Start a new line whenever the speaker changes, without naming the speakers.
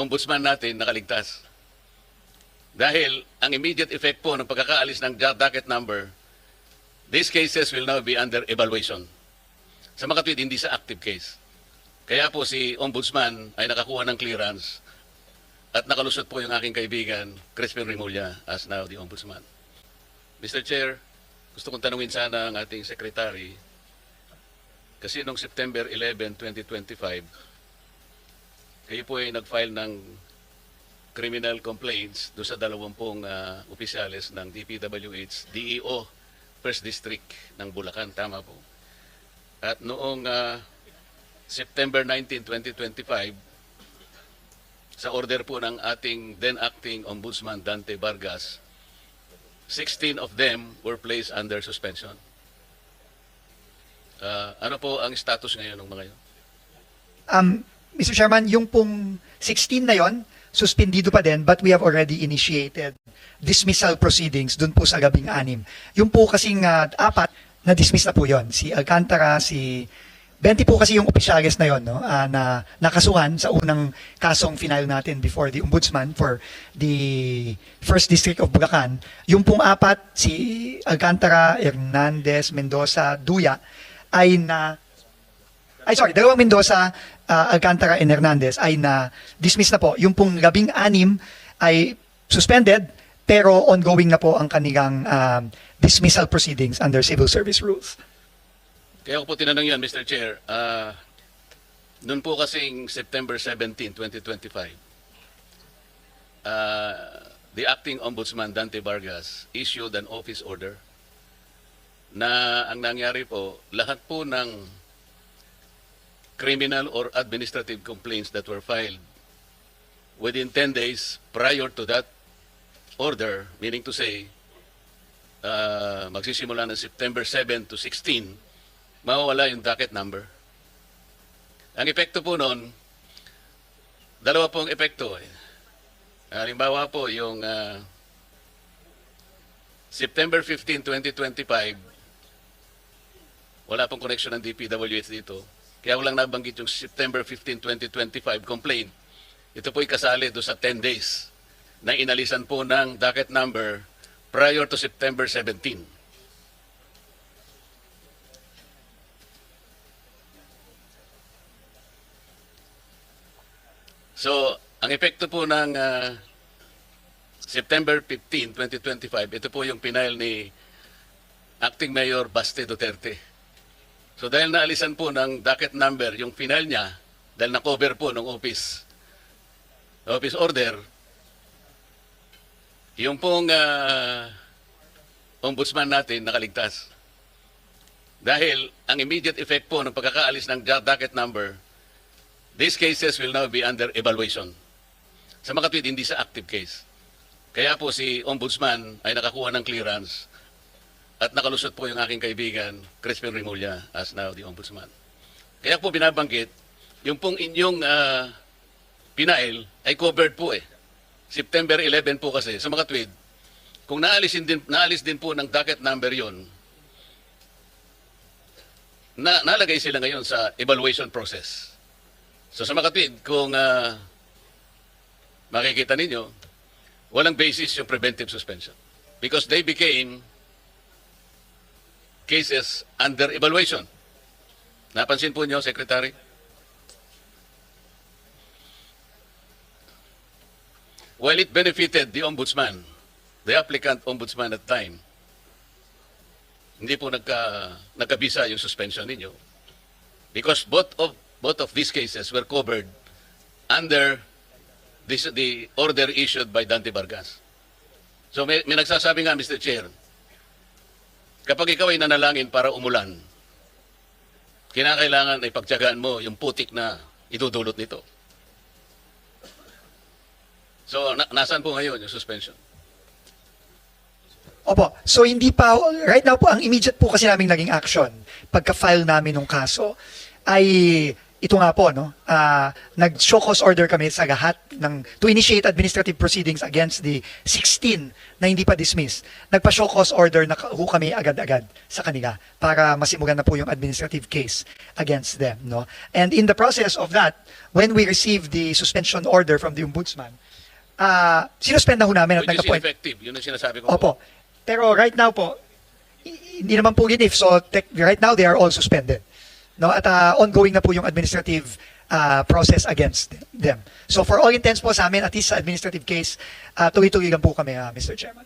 ombudsman natin nakaligtas. Dahil ang immediate effect po ng pagkakaalis ng do- docket number, these cases will now be under evaluation. Sa mga tweet, hindi sa active case. Kaya po si ombudsman ay nakakuha ng clearance at nakalusot po yung aking kaibigan, Crispin Rimulya, as now the ombudsman. Mr. Chair, gusto kong tanungin sana ang ating secretary kasi noong September 11, 2025, kayo po ay nag-file ng criminal complaints do sa dalawampung uh, opisyalis ng DPWH, DEO, First District ng Bulacan. Tama po. At noong ah, September 19, 2025, sa order po ng ating then acting Ombudsman Dante Vargas, 16 of them were placed under suspension. Ah, ano po ang status ngayon ng mga yun?
Um, Mr. Chairman, yung pong 16 na yon, suspendido pa din, but we have already initiated dismissal proceedings dun po sa gabing anim. Yung po kasing ah, apat, na-dismiss na po yon. Si Alcantara, si 20 po kasi yung opisyalis na yon no, ah, na nakasuhan sa unang kasong final natin before the ombudsman for the First District of Bulacan. Yung pong apat, si Alcantara, Hernandez, Mendoza, Duya, ay na ay sorry, dalawang Mendoza, uh, Alcantara and Hernandez ay na dismiss na po. Yung pong labing anim ay suspended pero ongoing na po ang kanilang um, dismissal proceedings under civil service rules.
Kaya ko po tinanong yan, Mr. Chair. Ah, noon po kasing September 17, 2025, ah, the acting ombudsman Dante Vargas issued an office order na ang nangyari po, lahat po ng criminal or administrative complaints that were filed within 10 days prior to that order, meaning to say, ah, magsisimula ng September 7 to 16, mawawala yung docket number. Ang epekto po noon, dalawa pong epekto. Eh. Halimbawa po, yung ah, September 15, 2025, wala pong connection ng DPWH dito. Kaya walang nabanggit yung September 15, 2025 complaint. Ito po'y kasali do sa 10 days na inalisan po ng docket number prior to September 17. So, ang epekto po ng ah, September 15, 2025, ito po yung pinail ni Acting Mayor Baste Duterte. So dahil naalisan po ng docket number yung final niya, dahil na-cover po ng office, office order, yung pong ah, ombudsman natin nakaligtas. Dahil ang immediate effect po ng pagkakaalis ng do- docket number, these cases will now be under evaluation. Sa mga tweet, hindi sa active case. Kaya po si ombudsman ay nakakuha ng clearance at nakalusot po yung aking kaibigan, Crispin Rimulya, as now the ombudsman. Kaya po binabanggit, yung pong inyong ah, pinail ay covered po eh. September 11 po kasi, sa mga tweet, kung naalisin din, naalis din po ng docket number yon, na, nalagay sila ngayon sa evaluation process. So sa mga tweet, kung ah, makikita ninyo, walang basis yung preventive suspension. Because they became cases under evaluation. Napansin po niyo, Secretary? While it benefited the ombudsman, the applicant ombudsman at time, hindi po nagka, nagkabisa yung suspension ninyo. Because both of both of these cases were covered under this, the order issued by Dante Vargas. So may, may nagsasabi nga, Mr. Chair, kapag ikaw ay nanalangin para umulan, kinakailangan ay pagtyagaan mo yung putik na idudulot nito. So, na, nasaan po ngayon yung suspension?
Opo, so hindi pa, right now po, ang immediate po kasi naming naging action, pagka-file namin ng kaso, ay ito nga po, no, ah, nag-show cause order kami sa lahat ng, to initiate administrative proceedings against the 16 na hindi pa dismissed. Nagpa-show cause order na ho kami agad-agad sa kanila para masimulan na po yung administrative case against them. No? And in the process of that, when we received the suspension order from the ombudsman, ah sinuspend na ho namin at
Which
nag-appoint.
ineffective. Yun ang sinasabi ko.
Opo. Pero right now po, hindi naman po linif. So tech- right now they are all suspended. No, at ah, ongoing na po yung administrative ah, process against them. So for all intents po sa amin, at least sa administrative case, ah, tuloy-tuloy lang po kami, ah, Mr. Chairman.